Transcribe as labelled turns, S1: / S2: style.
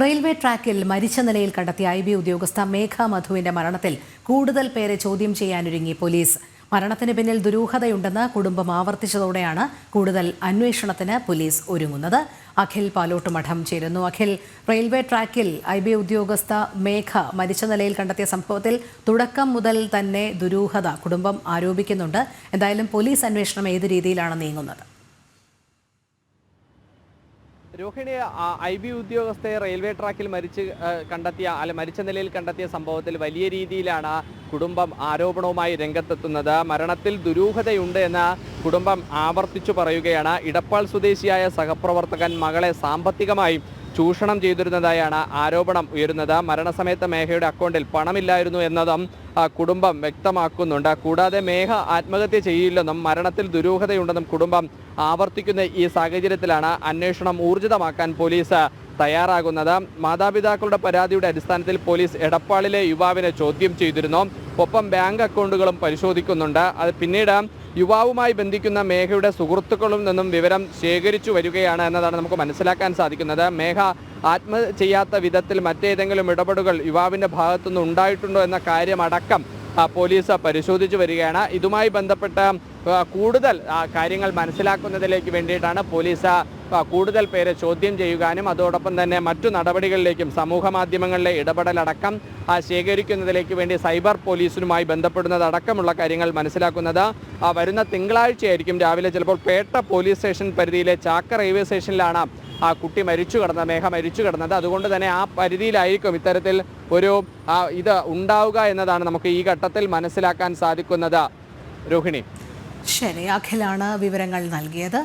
S1: Railway ട്രാക്കിൽ മരിച്ച നിലയിൽ കണ്ടെത്തിയ ഐ ബി ഉദ്യോഗസ്ഥ മേഘ മധുവിന്റെ മരണത്തിൽ കൂടുതൽ പേരെ ചോദ്യം ചെയ്യാനൊരുങ്ങി പോലീസ്. മരണത്തിന് പിന്നിൽ ദുരൂഹതയുണ്ടെന്ന് കുടുംബം ആവർത്തിച്ചതോടെയാണ് കൂടുതൽ അന്വേഷണത്തിന് പോലീസ് ഒരുങ്ങുന്നത്. അഖിൽ പാലോട്ട് മഠം ചേരുന്നു. അഖിൽ റെയിൽവേ ട്രാക്കിൽ ഐ ബി ഉദ്യോഗസ്ഥ മേഘ മരിച്ച നിലയിൽ കണ്ടെത്തിയ സംഭവത്തിൽ തുടക്കം മുതൽ തന്നെ ദുരൂഹത കുടുംബം ആരോപിക്കുന്നുണ്ട്. എന്തായാലും പോലീസ് അന്വേഷണം ഏത് രീതിയിലാണ് നീങ്ങുന്നത്?
S2: രോഹിണി ഐ ബി ഉദ്യോഗസ്ഥയെ റെയിൽവേ ട്രാക്കിൽ മരിച്ച് കണ്ടെത്തിയ അല്ല മരിച്ച നിലയിൽ കണ്ടെത്തിയ സംഭവത്തിൽ വലിയ രീതിയിലാണ് കുടുംബം ആരോപണവുമായി രംഗത്തെത്തുന്നത്. മരണത്തിൽ ദുരൂഹതയുണ്ട് എന്ന് കുടുംബം ആവർത്തിച്ചു പറയുകയാണ്. ഇടപ്പാൾ സ്വദേശിയായ സഹപ്രവർത്തകൻ മകളെ സാമ്പത്തികമായി ചൂഷണം ചെയ്തിരുന്നതായാണ് ആരോപണം ഉയരുന്നത്. മരണസമയത്ത് മേഘയുടെ അക്കൗണ്ടിൽ പണമില്ലായിരുന്നു എന്നതും കുടുംബം വ്യക്തമാക്കുന്നുണ്ട്. കൂടാതെ മേഘ ആത്മഹത്യ ചെയ്യില്ലെന്നും മരണത്തിൽ ദുരൂഹതയുണ്ടെന്നും കുടുംബം ആവർത്തിക്കുന്ന ഈ സാഹചര്യത്തിലാണ് അന്വേഷണം ഊർജിതമാക്കാൻ പോലീസ് തയ്യാറാകുന്നത്. മാതാപിതാക്കളുടെ പരാതിയുടെ അടിസ്ഥാനത്തിൽ പോലീസ് എടപ്പാളിലെ യുവാവിനെ ചോദ്യം ചെയ്തിരുന്നു. ഒപ്പം ബാങ്ക് അക്കൗണ്ടുകളും പരിശോധിക്കുന്നുണ്ട്. അത് പിന്നീട് യുവാവുമായി ബന്ധിക്കുന്ന മേഘയുടെ സുഹൃത്തുക്കളിൽ നിന്നും വിവരം ശേഖരിച്ചു വരികയാണ് എന്നതാണ് നമുക്ക് മനസ്സിലാക്കാൻ സാധിക്കുന്നത്. മേഘ ആത്മ ചെയ്യാത്ത വിധത്തിൽ മറ്റേതെങ്കിലും ഇടപെടലുകൾ യുവാവിന്റെ ഭാഗത്തുനിന്ന് ഉണ്ടായിട്ടുണ്ടോ എന്ന കാര്യമടക്കം പോലീസ് പരിശോധിച്ചു വരികയാണ്. ഇതുമായി ബന്ധപ്പെട്ട കൂടുതൽ കാര്യങ്ങൾ മനസ്സിലാക്കുന്നതിലേക്ക് വേണ്ടിയിട്ടാണ് പോലീസ് കൂടുതൽ പേരെ ചോദ്യം ചെയ്യുവാനും അതോടൊപ്പം തന്നെ മറ്റു നടപടികളിലേക്കും സമൂഹ മാധ്യമങ്ങളിലെ ഇടപെടലടക്കം ശേഖരിക്കുന്നതിലേക്ക് വേണ്ടി സൈബർ പോലീസിനുമായി ബന്ധപ്പെടുന്നതടക്കമുള്ള കാര്യങ്ങൾ മനസ്സിലാക്കുന്നത്. വരുന്ന തിങ്കളാഴ്ചയായിരിക്കും രാവിലെ ചിലപ്പോൾ പേട്ട പോലീസ് സ്റ്റേഷൻ പരിധിയിലെ ചാക്ക റെയിൽവേ സ്റ്റേഷനിലാണ് ആ കുട്ടി മരിച്ചു കിടന്ന മേഘ മരിച്ചു കിടന്നത്. അതുകൊണ്ട് തന്നെ ആ പരിധിയിലായിരിക്കും ഇത്തരത്തിൽ ഒരു ഇത് ഉണ്ടാവുക എന്നതാണ് നമുക്ക് ഈ ഘട്ടത്തിൽ മനസ്സിലാക്കാൻ സാധിക്കുന്നത്. രോഹിണി.
S1: ശരി അഖിലാണ് വിവരങ്ങൾ നൽകിയത്.